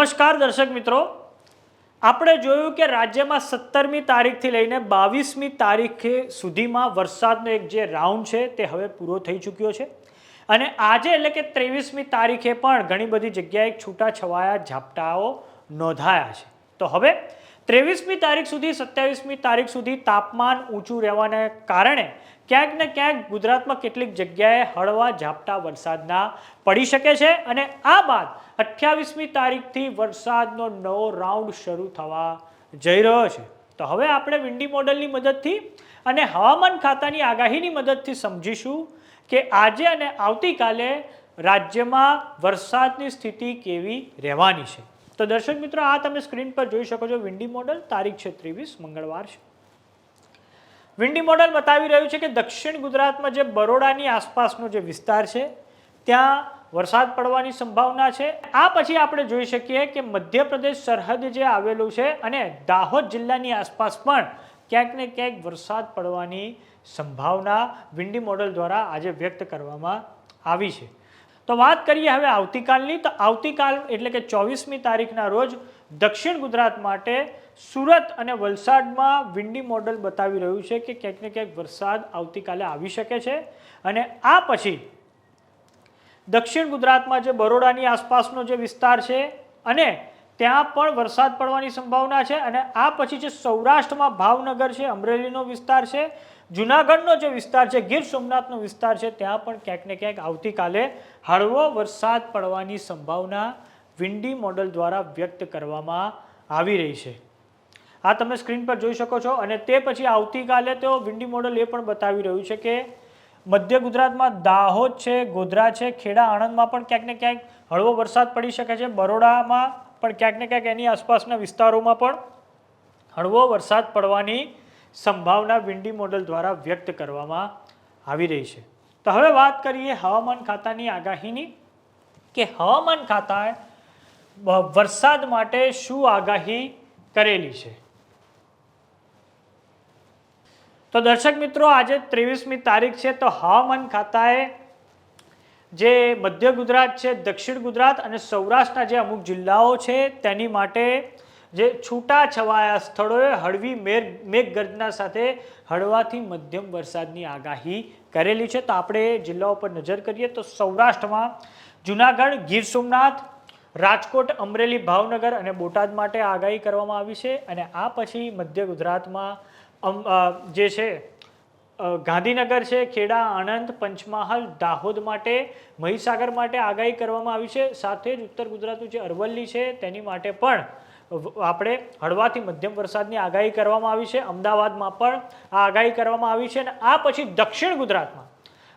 નમસ્કાર દર્શક મિત્રો. આપણે જોયું કે રાજ્યમાં સત્તરમી તારીખથી લઈને બાવીસમી તારીખે સુધીમાં વરસાદનો એક જે રાઉન્ડ છે તે હવે પૂરો થઈ ચૂક્યો છે. અને આજે એટલે કે ત્રેવીસમી તારીખે પણ ઘણી બધી જગ્યાએ છૂટાછવાયા, ઝાપટાઓ નોંધાયા છે. તો હવે ત્રેવીસમી તારીખ સુધી, સત્યાવીસમી તારીખ સુધી તાપમાન ઊંચું રહેવાને કારણે ક્યાંક ને ક્યાંક ગુજરાતમાં કેટલીક જગ્યાએ હળવા ઝાપટા વરસાદના પડી શકે છે અને આ બાદ અઠ્યાવીસમી તારીખથી વરસાદનો નવો રાઉન્ડ શરૂ થવા જઈ રહ્યો છે. તો હવે આપણે વિન્ડી મોડલની મદદથી અને હવામાન ખાતાની આગાહીની મદદથી સમજીશું કે આજે અને આવતીકાલે રાજ્યમાં વરસાદની સ્થિતિ કેવી રહેવાની છે. તો દર્શક મિત્રો, આ તમે સ્ક્રીન પર જોઈ શકો છો વિન્ડી મોડલ, તારીખ છે ત્રેવીસ, મંગળવાર છે. વિન્ડી મોડલ બતાવી રહ્યું છે કે દક્ષિણ ગુજરાતમાં જે બરોડાની આસપાસનો જે વિસ્તાર છે, ત્યાં વરસાદ પડવાની સંભાવના છે. આ પછી આપણે જોઈ શકીએ કે મધ્યપ્રદેશ સરહદ જે આવેલું છે અને દાહોદ જિલ્લાની આસપાસ પણ ક્યાંક ને ક્યાંક વરસાદ પડવાની સંભાવના વિન્ડી મોડલ દ્વારા આજે વ્યક્ત કરવામાં આવી છે. તો વાત કરીએ હવે આવતીકાલની. તો આવતીકાલ એટલે કે ચોવીસમી તારીખના રોજ દક્ષિણ ગુજરાત માટે સુરત અને વલસાડમાં વિન્ડી મોડલ બતાવી રહ્યું છે કે ક્યાંક ને ક્યાંક વરસાદ આવતીકાલે આવી શકે છે. અને આ પછી દક્ષિણ ગુજરાતમાં જે બરોડાની આસપાસનો જે વિસ્તાર છે અને ત્યાં પણ વરસાદ પડવાની સંભાવના છે. અને આ પછી જે સૌરાષ્ટ્રમાં ભાવનગર છે, અમરેલીનો વિસ્તાર છે જુનાગઢનો જે વિસ્તાર છે, ગીર સોમનાથનો વિસ્તાર છે, ત્યાં પણ ક્યાંક ને ક્યાંક આવતીકાલે હળવો વરસાદ પડવાની સંભાવના વિન્ડી મોડલ દ્વારા વ્યક્ત કરવામાં આવી રહી છે. આ તમે સ્ક્રીન પર જોઈ શકો છો અને તે પછી આવતીકાલે તો વિન્ડી મોડલ એ પણ બતાવી રહ્યું છે કે મધ્ય ગુજરાતમાં દાહોદ છે, ગોધરા છે, ખેડા, આણંદમાં પણ ક્યાંક ને ક્યાંક હળવો વરસાદ પડી શકે છે. બરોડામાં પણ ક્યાંક ને ક્યાંક એની આસપાસના વિસ્તારોમાં પણ હળવો વરસાદ પડવાની સંભાવના વિન્ડી મોડલ દ્વારા વ્યક્ત કરવામાં આવી રહી છે. તો હવે વાત કરીએ હવામાન ખાતાની આગાહીની કે હવામાન ખાતાએ વરસાદ માટે શું આગાહી કરેલી છે? તો દર્શક મિત્રો, આજે ત્રેવીસમી તારીખ છે, તો હવામાન ખાતાએ જે મધ્ય ગુજરાત છે, દક્ષિણ ગુજરાત અને સૌરાષ્ટ્રના જે અમુક જિલ્લાઓ છે, તેની માટે જે છૂટા છવાયા સ્થળોએ હળવી મેઘ, મેઘગર્જના સાથે હળવાથી મધ્યમ વરસાદની આગાહી કરેલી છે. તો આપણે જિલ્લાઓ પર નજર કરીએ તો સૌરાષ્ટ્રમાં જુનાગઢ, ગીર સોમનાથ, રાજકોટ, અમરેલી, ભાવનગર અને બોટાદ માટે આગાહી કરવામાં આવી છે. અને આ પછી મધ્ય ગુજરાતમાં જે છે ગાંધીનગર છે, ખેડા, આણંદ, પંચમહાલ, દાહોદ માટે, મહીસાગર માટે આગાહી કરવામાં આવી છે. સાથે જ ઉત્તર ગુજરાતનું જે અરવલ્લી છે, તેની માટે પણ આપણે હળવાથી મધ્યમ વરસાદની આગાહી કરવામાં આવી છે. અમદાવાદમાં પણ આ આગાહી કરવામાં આવી છે અને આ પછી દક્ષિણ ગુજરાતમાં.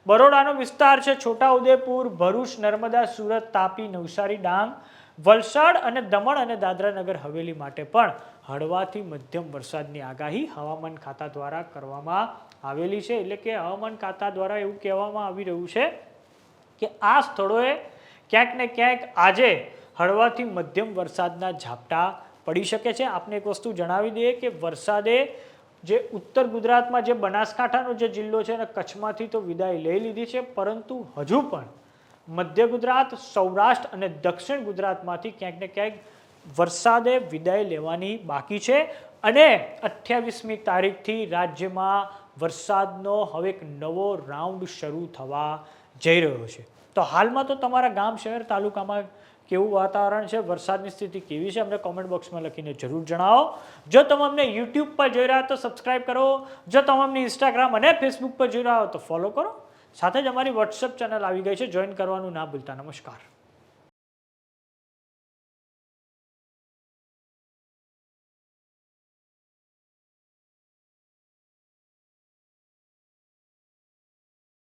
બરોડાનો વિસ્તાર છે છોટાઉદેપુર, ભરૂચ, નર્મદા, સુરત, તાપી, નવસારી, ડાંગ, વલસાડ અને દમણ અને દાદરા નગર હવેલી માટે પણ હળવાથી મધ્યમ વરસાદની આગાહી હવામાન ખાતા દ્વારા કરવામાં આવેલી છે. એટલે કે હવામાન ખાતા દ્વારા એવું કહેવામાં આવી રહ્યું છે કે આ સ્થળોએ ક્યાંક ને ક્યાંક આજે હળવાથી મધ્યમ વરસાદના ઝાપટા પડી શકે છે. આપને એક વસ્તુ જણાવી દઈએ કે વરસાદે જે ઉત્તર ગુજરાતમાં જે બનાસકાંઠાનો જે જિલ્લો છે અને કચ્છમાંથી તો વિદાય લઈ લીધી છે, પરંતુ હજુ પણ મધ્ય ગુજરાત, સૌરાષ્ટ્ર અને દક્ષિણ ગુજરાતમાંથી ક્યાંક ને ક્યાંક વરસાદે વિદાય લેવાની બાકી છે. અને અઠ્યાવીસમી તારીખથી રાજ્યમાં વરસાદનો હવે એક નવો રાઉન્ડ શરૂ થવા જઈ રહ્યો છે. તો હાલમાં તો તમારા ગામ, શહેર, તાલુકામાં કેવું વાતાવરણ છે, વરસાદની સ્થિતિ કેવી છે, અમને કોમેન્ટ બોક્સમાં લખીને જરૂર જણાવો. જો તમે અમને યુટ્યુબ પર જોઈ રહ્યા તો સબસ્ક્રાઇબ કરો. જો તમે અમને ઇન્સ્ટાગ્રામ અને ફેસબુક પર જોઈ રહ્યા હો તો ફોલો કરો. સાથે જ અમારી વોટ્સએપ ચેનલ આવી ગઈ છે જોઈન કરવાનું ના ભૂલતા. નમસ્કાર.